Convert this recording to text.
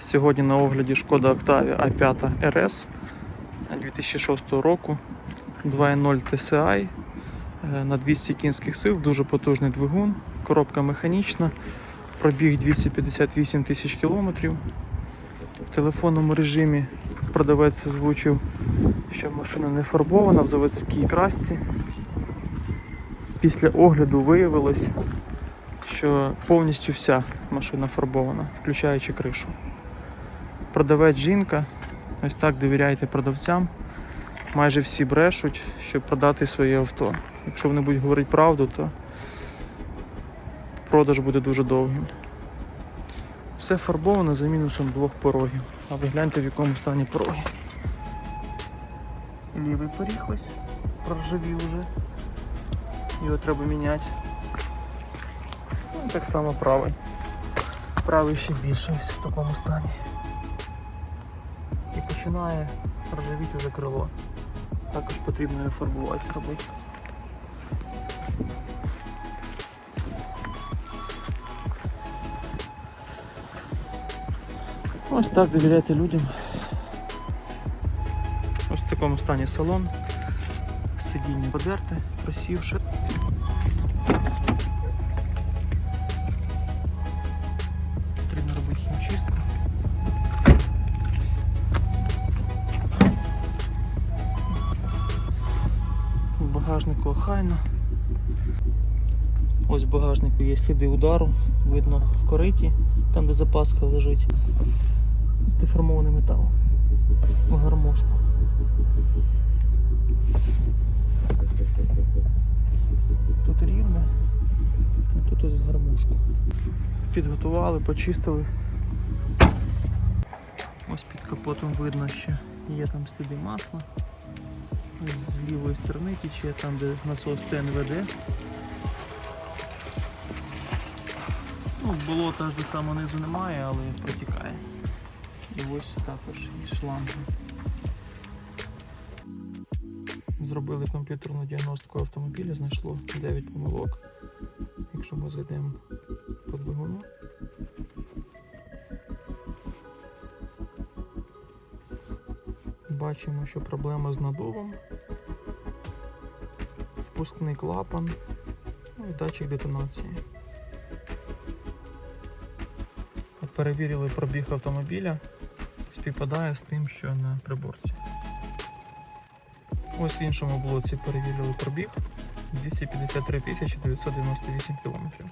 Сьогодні на огляді шкода Octavia A5 RS 2006 року 2.0 TSI е, на 200 кінських сил, дуже потужний двигун, коробка механічна, пробіг 258 тисяч кілометрів. В телефонному режимі продавець озвучив, що машина не фарбована в заводській красці. Після огляду виявилось, що повністю вся машина фарбована, включаючи кришу. Продавець жінка, ось так довіряйте продавцям. Майже всі брешуть, щоб продати своє авто. Якщо вони будуть говорити правду, то продаж буде дуже довгим. Все фарбовано за мінусом двох порогів. А ви гляньте в якому стані пороги. Лівий поріг ось проржавів вже. Його треба міняти. Ну, так само правий. Правий ще більше ось в такому стані. Починає ржавіти вже крило. Також потрібно його фарбувати робити. Ось так довіряйте людям. Ось в такому стані салон. Сидіння подерте, просівши. Багажнику охайно. Ось в багажнику є сліди удару, видно в кориті, там де запаска лежить. Деформований метал. В гармошку. Тут рівне, а тут ось гармошку. Підготували, почистили. Ось під капотом видно, що є там сліди масла. З лівої сторони тече, там де насос ТНВД. Ну, болота аж до самого низу немає, але протікає. І ось також і шланги. Зробили комп'ютерну діагностику автомобіля, знайшло 9 помилок. Якщо ми зайдемо по двигуну. Бачимо, що проблема з надувом, впускний клапан, ну і датчик детонації. От Перевірили пробіг автомобіля, співпадає з тим, що на приборці. Ось в іншому блоці перевірили пробіг 253 998 км.